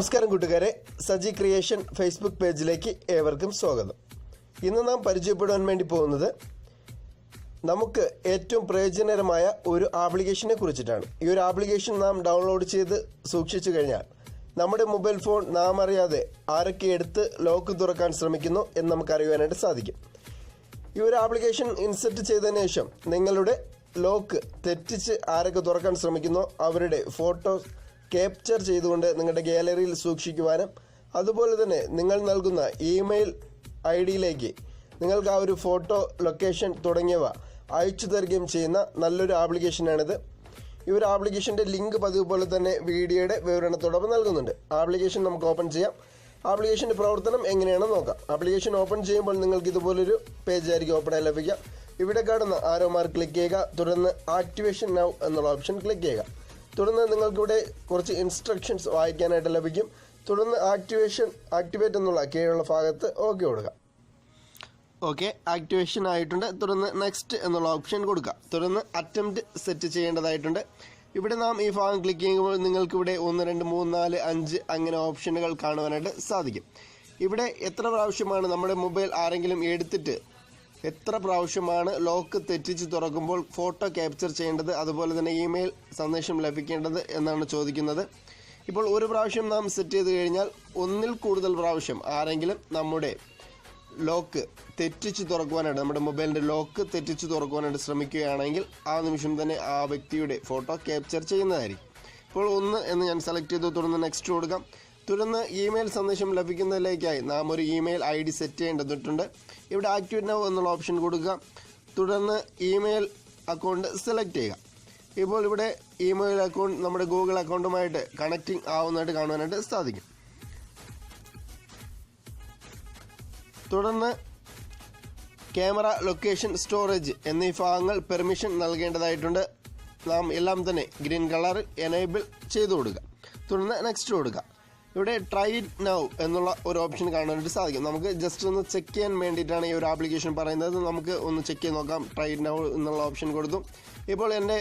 നമസ്കാരം കൂട്ടുകാരെ. Saji creation Facebook പേജിലേക്ക് ഏവർക്കും സ്വാഗതം. ഇന്ന് നാം പരിചയപ്പെടുവാൻ വേണ്ടി പോകുന്നത് നമുക്ക് ഏറ്റവും പ്രയോജനകരമായ ഒരു ആപ്ലിക്കേഷനെ കുറിച്ചിട്ടാണ്. ഈ ഒരു ആപ്ലിക്കേഷൻ നാം ഡൗൺലോഡ് ചെയ്ത് സൂക്ഷിച്ചു കഴിഞ്ഞാൽ നമ്മുടെ മൊബൈൽ ഫോൺ നാം അറിയാതെ ആരൊക്കെ എടുത്ത് ലോക്ക് തുറക്കാൻ ശ്രമിക്കുന്നു എന്ന് നമുക്ക് അറിയുവാനായിട്ട് സാധിക്കും. ഈ ഒരു ആപ്ലിക്കേഷൻ ഇൻസെർട്ട് ചെയ്തതിന് ശേഷം നിങ്ങളുടെ ലോക്ക് തെറ്റിച്ച് ആരൊക്കെ തുറക്കാൻ ശ്രമിക്കുന്നോ അവരുടെ ഫോട്ടോസ് ക്യാപ്ചർ ചെയ്തുകൊണ്ട് നിങ്ങളുടെ ഗാലറിയിൽ സൂക്ഷിക്കുവാനും അതുപോലെ തന്നെ നിങ്ങൾ നൽകുന്ന ഇമെയിൽ ഐ ഡിയിലേക്ക് നിങ്ങൾക്ക് ആ ഒരു ഫോട്ടോ ലൊക്കേഷൻ തുടങ്ങിയവ അയച്ചു തരികയും ചെയ്യുന്ന നല്ലൊരു ആപ്ലിക്കേഷനാണിത് ഈ ഒരു ആപ്ലിക്കേഷന്റെ ലിങ്ക് പതിവ് പോലെ തന്നെ വീഡിയോയുടെ വിവരണത്തോടൊപ്പം നൽകുന്നുണ്ട്. ആപ്ലിക്കേഷൻ നമുക്ക് ഓപ്പൺ ചെയ്യാം. ആപ്ലിക്കേഷന്റെ പ്രവർത്തനം എങ്ങനെയാണെന്ന് നോക്കാം. ആപ്ലിക്കേഷൻ ഓപ്പൺ ചെയ്യുമ്പോൾ നിങ്ങൾക്ക് ഇതുപോലൊരു പേജ് ആയിരിക്കും ഓപ്പൺ ആയി ലഭിക്കുക. ഇവിടെ കാണുന്ന ആരോ മാർക്ക് ക്ലിക്ക് ചെയ്യുക. തുടർന്ന് ആക്ടിവേഷൻ നൗ എന്നുള്ള ഓപ്ഷൻ ക്ലിക്ക് ചെയ്യുക. തുടർന്ന് നിങ്ങൾക്കിവിടെ കുറച്ച് ഇൻസ്ട്രക്ഷൻസ് വായിക്കാനായിട്ട് ലഭിക്കും. തുടർന്ന് ആക്ടിവേഷൻ ആക്ടിവേറ്റ് എന്നുള്ള കീഴുള്ള ഭാഗത്ത് ഓക്കെ കൊടുക്കുക ഓക്കെ ആക്ടിവേഷൻ ആയിട്ടുണ്ട്. തുടർന്ന് നെക്സ്റ്റ് എന്നുള്ള ഓപ്ഷൻ കൊടുക്കുക തുടർന്ന് അറ്റംപ്റ്റ് സെറ്റ് ചെയ്യേണ്ടതായിട്ടുണ്ട്. ഇവിടെ നാം ഈ ഭാഗം ക്ലിക്ക് ചെയ്യുമ്പോൾ നിങ്ങൾക്കിവിടെ ഒന്ന് രണ്ട് മൂന്ന് നാല് അഞ്ച് അങ്ങനെ ഓപ്ഷനുകൾ കാണുവാനായിട്ട് സാധിക്കും. ഇവിടെ എത്ര പ്രാവശ്യമാണ് നമ്മുടെ മൊബൈൽ ആരെങ്കിലും എടുത്തിട്ട് എത്ര പ്രാവശ്യമാണ് ലോക്ക് തെറ്റിച്ച് തുറക്കുമ്പോൾ ഫോട്ടോ ക്യാപ്ചർ ചെയ്യേണ്ടത്? അതുപോലെ തന്നെ ഇമെയിൽ സന്ദേശം ലഭിക്കേണ്ടത് എന്നാണ് ചോദിക്കുന്നത്. ഇപ്പോൾ ഒരു പ്രാവശ്യം നാം സെറ്റ് ചെയ്ത് കഴിഞ്ഞാൽ ഒന്നിൽ കൂടുതൽ പ്രാവശ്യം ആരെങ്കിലും നമ്മുടെ ലോക്ക് തെറ്റിച്ച് തുറക്കുവാനായിട്ട് നമ്മുടെ മൊബൈലിന്റെ ലോക്ക് തെറ്റിച്ച് തുറക്കുവാനായിട്ട് ശ്രമിക്കുകയാണെങ്കിൽ ആ നിമിഷം തന്നെ ആ വ്യക്തിയുടെ ഫോട്ടോ ക്യാപ്ചർ ചെയ്യുന്നതായിരിക്കും. ഇപ്പോൾ ഒന്ന് എന്ന് ഞാൻ സെലക്ട് ചെയ്തു. തുടർന്ന് നെക്സ്റ്റ് കൊടുക്കാം. തുടർന്ന് ഇമെയിൽ സന്ദേശം ലഭിക്കുന്നതിലേക്കായി നാം ഒരു ഇമെയിൽ ഐ ഡി സെറ്റ് ചെയ്യേണ്ടതിട്ടുണ്ട് ഇവിടെ ആക്ടിവേറ്റ് നൗ എന്നുള്ള ഓപ്ഷൻ കൊടുക്കുക. തുടർന്ന് ഇമെയിൽ അക്കൗണ്ട് സെലക്ട് ചെയ്യുക. ഇപ്പോൾ ഇവിടെ ഇമെയിൽ അക്കൗണ്ട് നമ്മുടെ ഗൂഗിൾ അക്കൗണ്ടുമായിട്ട് കണക്റ്റിംഗ് ആവുന്നതായിട്ട് കാണുവാനായിട്ട് സാധിക്കും. തുടർന്ന് ക്യാമറ ലൊക്കേഷൻ സ്റ്റോറേജ് എന്നീ ഭാഗങ്ങൾ പെർമിഷൻ നൽകേണ്ടതായിട്ടുണ്ട്. നാം എല്ലാം തന്നെ ഗ്രീൻ കളർ എനേബിൾ ചെയ്തു കൊടുക്കുക. തുടർന്ന് നെക്സ്റ്റ് കൊടുക്കുക. ഇവിടെ ട്രൈ ഇറ്റ് നൗ എന്നുള്ള ഒരു ഓപ്ഷൻ കാണാനായിട്ട് സാധിക്കും. നമുക്ക് ജസ്റ്റ് ഒന്ന് ചെക്ക് ചെയ്യാൻ വേണ്ടിയിട്ടാണ് ഈ ഒരു ആപ്ലിക്കേഷൻ പറയുന്നത്. നമുക്ക് ഒന്ന് ചെക്ക് ചെയ്ത് നോക്കാം. ട്രൈ ഇറ്റ് നൗ എന്നുള്ള ഓപ്ഷൻ കൊടുത്തു. ഇപ്പോൾ എന്റെ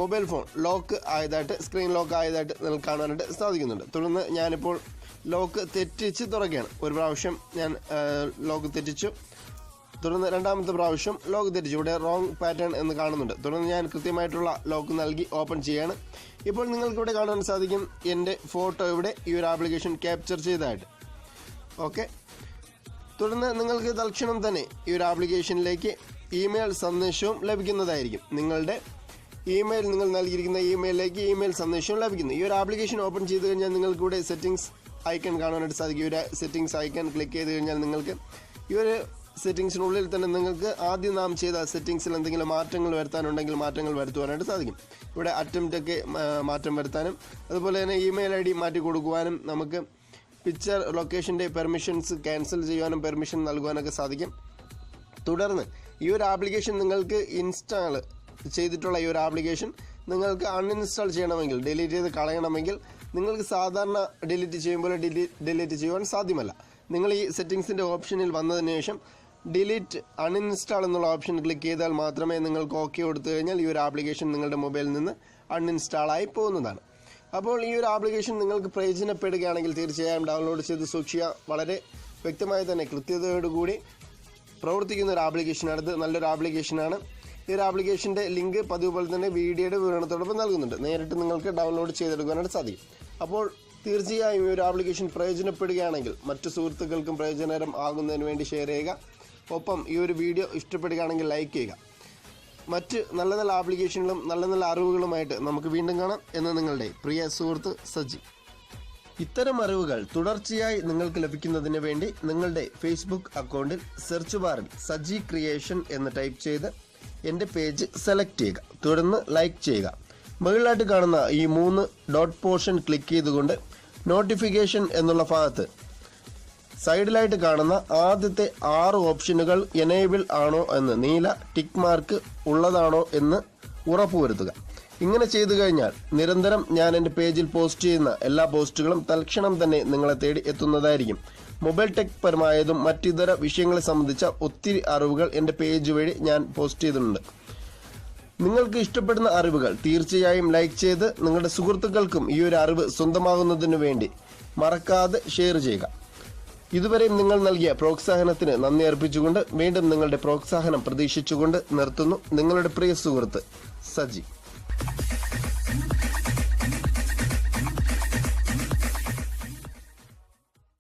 മൊബൈൽ ഫോൺ ലോക്ക് ആയതായിട്ട് സ്ക്രീൻ ലോക്ക് ആയതായിട്ട് കാണാനായിട്ട് സാധിക്കുന്നുണ്ട്. തുടർന്ന് ഞാനിപ്പോൾ ലോക്ക് തെറ്റിച്ച് തുറക്കുകയാണ്. ഒരു പ്രാവശ്യം ഞാൻ ലോക്ക് തെറ്റിച്ചു. തുടർന്ന് രണ്ടാമത്തെ പ്രാവശ്യം ലോക്ക് തിരിച്ചു ഇവിടെ റോങ് പാറ്റേൺ എന്ന് കാണുന്നുണ്ട്. തുടർന്ന് ഞാൻ കൃത്യമായിട്ടുള്ള ലോക്ക് നൽകി ഓപ്പൺ ചെയ്യാണ്. ഇപ്പോൾ നിങ്ങൾക്ക് ഇവിടെ കാണാൻ സാധിക്കും എന്റെ ഫോട്ടോ ഇവിടെ ഈ ഒരു ആപ്ലിക്കേഷൻ ക്യാപ്ചർ ചെയ്തതായിട്ട്. ഓക്കെ തുടർന്ന് നിങ്ങൾക്ക് തൽക്ഷണം തന്നെ ഈ ഒരു ആപ്ലിക്കേഷനിലേക്ക് ഇമെയിൽ സന്ദേശവും ലഭിക്കുന്നതായിരിക്കും. നിങ്ങളുടെ ഇമെയിൽ നിങ്ങൾ നൽകിയിരിക്കുന്ന ഇമെയിലിലേക്ക് ഇമെയിൽ സന്ദേശവും ലഭിക്കുന്നു. ഈ ഒരു ആപ്ലിക്കേഷൻ ഓപ്പൺ ചെയ്ത് കഴിഞ്ഞാൽ നിങ്ങൾക്ക് ഇവിടെ സെറ്റിംഗ്സ് ഐക്കൺ കാണാനായിട്ട് സാധിക്കും. ഈ ഒരു സെറ്റിംഗ്സ് ഐക്കൺ ക്ലിക്ക് ചെയ്ത് കഴിഞ്ഞാൽ നിങ്ങൾക്ക് ഈ ഒരു സെറ്റിംഗ്സിനുള്ളിൽ തന്നെ നിങ്ങൾക്ക് ആദ്യം നാം ചെയ്ത സെറ്റിങ്സിൽ എന്തെങ്കിലും മാറ്റങ്ങൾ വരുത്താനുണ്ടെങ്കിൽ മാറ്റങ്ങൾ വരുത്തുവാനായിട്ട് സാധിക്കും. ഇവിടെ അറ്റംപ്റ്റൊക്കെ മാറ്റം വരുത്താനും അതുപോലെ തന്നെ ഇമെയിൽ ഐ ഡി മാറ്റി കൊടുക്കുവാനും നമുക്ക് പിക്ചർ ലൊക്കേഷന്റെ പെർമിഷൻസ് ക്യാൻസൽ ചെയ്യുവാനും പെർമിഷൻ നൽകുവാനൊക്കെ സാധിക്കും. തുടർന്ന് ഈ ഒരു ആപ്ലിക്കേഷൻ നിങ്ങൾക്ക് ഇൻസ്റ്റാൾ ചെയ്തിട്ടുള്ള ഈ ഒരു ആപ്ലിക്കേഷൻ നിങ്ങൾക്ക് അൺഇൻസ്റ്റാൾ ചെയ്യണമെങ്കിൽ ഡിലീറ്റ് ചെയ്ത് കളയണമെങ്കിൽ നിങ്ങൾക്ക് സാധാരണ ഡിലീറ്റ് ചെയ്യുമ്പോൾ ഡിലീറ്റ് ചെയ്യുവാൻ സാധ്യമല്ല. നിങ്ങൾ ഈ സെറ്റിങ്സിന്റെ ഓപ്ഷനിൽ വന്നതിന് ശേഷം ഡിലീറ്റ് അൺഇൻസ്റ്റാൾ എന്നുള്ള ഓപ്ഷൻ ക്ലിക്ക് ചെയ്താൽ മാത്രമേ നിങ്ങൾക്ക് ഓക്കെ കൊടുത്തു കഴിഞ്ഞാൽ ഈ ഒരു ആപ്ലിക്കേഷൻ നിങ്ങളുടെ മൊബൈലിൽ നിന്ന് അൺഇൻസ്റ്റാൾ ആയി പോകുന്നതാണ്. അപ്പോൾ ഈ ഒരു ആപ്ലിക്കേഷൻ നിങ്ങൾക്ക് പ്രയോജനപ്പെടുകയാണെങ്കിൽ തീർച്ചയായും ഡൗൺലോഡ് ചെയ്ത് സൂക്ഷിക്കുക. വളരെ വ്യക്തമായി തന്നെ കൃത്യതയോടുകൂടി പ്രവർത്തിക്കുന്ന ഒരു ആപ്ലിക്കേഷനാണിത് നല്ലൊരു ആപ്ലിക്കേഷനാണ് ഈ ഒരു ആപ്ലിക്കേഷന്റെ ലിങ്ക് പതിവ് പോലെ തന്നെ വീഡിയോയുടെ വിവരണത്തോടൊപ്പം നൽകുന്നുണ്ട്. നേരിട്ട് നിങ്ങൾക്ക് ഡൗൺലോഡ് ചെയ്തെടുക്കാനായിട്ട് സാധിക്കും. അപ്പോൾ തീർച്ചയായും ഈ ഒരു ആപ്ലിക്കേഷൻ പ്രയോജനപ്പെടുകയാണെങ്കിൽ മറ്റു സുഹൃത്തുക്കൾക്കും പ്രയോജനകരം ആകുന്നതിന് വേണ്ടി ഷെയർ ചെയ്യുക. ഒപ്പം ഈ ഒരു വീഡിയോ ഇഷ്ടപ്പെടുകയാണെങ്കിൽ ലൈക്ക് ചെയ്യുക. മറ്റ് നല്ല നല്ല ആപ്ലിക്കേഷനുകളും നല്ല നല്ല അറിവുകളുമായിട്ട് നമുക്ക് വീണ്ടും കാണാം. എന്ന് നിങ്ങളുടെ പ്രിയ സുഹൃത്ത് സജി ഇത്തരം അറിവുകൾ തുടർച്ചയായി നിങ്ങൾക്ക് ലഭിക്കുന്നതിന് വേണ്ടി നിങ്ങളുടെ ഫേസ്ബുക്ക് അക്കൗണ്ടിൽ സെർച്ച് ബാറിൽ സജി ക്രിയേഷൻ എന്ന് ടൈപ്പ് ചെയ്ത് എന്റെ പേജ് സെലക്ട് ചെയ്യുക. തുടർന്ന് ലൈക്ക് ചെയ്യുക. മുകളിലായിട്ട് കാണുന്ന ഈ മൂന്ന് ഡോട്ട് പോർഷൻ ക്ലിക്ക് ചെയ്തുകൊണ്ട് നോട്ടിഫിക്കേഷൻ എന്നുള്ള ഭാഗത്ത് സൈഡിലായിട്ട് കാണുന്ന ആദ്യത്തെ ആറ് ഓപ്ഷനുകൾ എനേബിൾ ആണോ എന്ന് നീല ടിക്ക് മാർക്ക് ഉള്ളതാണോ എന്ന് ഉറപ്പുവരുത്തുക. ഇങ്ങനെ ചെയ്തു കഴിഞ്ഞാൽ നിരന്തരം ഞാൻ എന്റെ പേജിൽ പോസ്റ്റ് ചെയ്യുന്ന എല്ലാ പോസ്റ്റുകളും തൽക്ഷണം തന്നെ നിങ്ങളെ തേടി എത്തുന്നതായിരിക്കും. മൊബൈൽ ടെക് പരമായതും മറ്റിതര വിഷയങ്ങളെ സംബന്ധിച്ച ഒത്തിരി അറിവുകൾ എന്റെ പേജ് വഴി ഞാൻ പോസ്റ്റ് ചെയ്തിട്ടുണ്ട്. നിങ്ങൾക്ക് ഇഷ്ടപ്പെടുന്ന അറിവുകൾ തീർച്ചയായും ലൈക്ക് ചെയ്ത് നിങ്ങളുടെ സുഹൃത്തുക്കൾക്കും ഈ ഒരു അറിവ് സ്വന്തമാകുന്നതിനു വേണ്ടി മറക്കാതെ ഷെയർ ചെയ്യുക. ഇതുവരെയും നിങ്ങൾ നൽകിയ പ്രോത്സാഹനത്തിന് നന്ദി അർപ്പിച്ചുകൊണ്ട് വീണ്ടും നിങ്ങളുടെ പ്രോത്സാഹനം പ്രതീക്ഷിച്ചുകൊണ്ട് നിർത്തുന്നു നിങ്ങളുടെ പ്രിയ സുഹൃത്ത് സജി.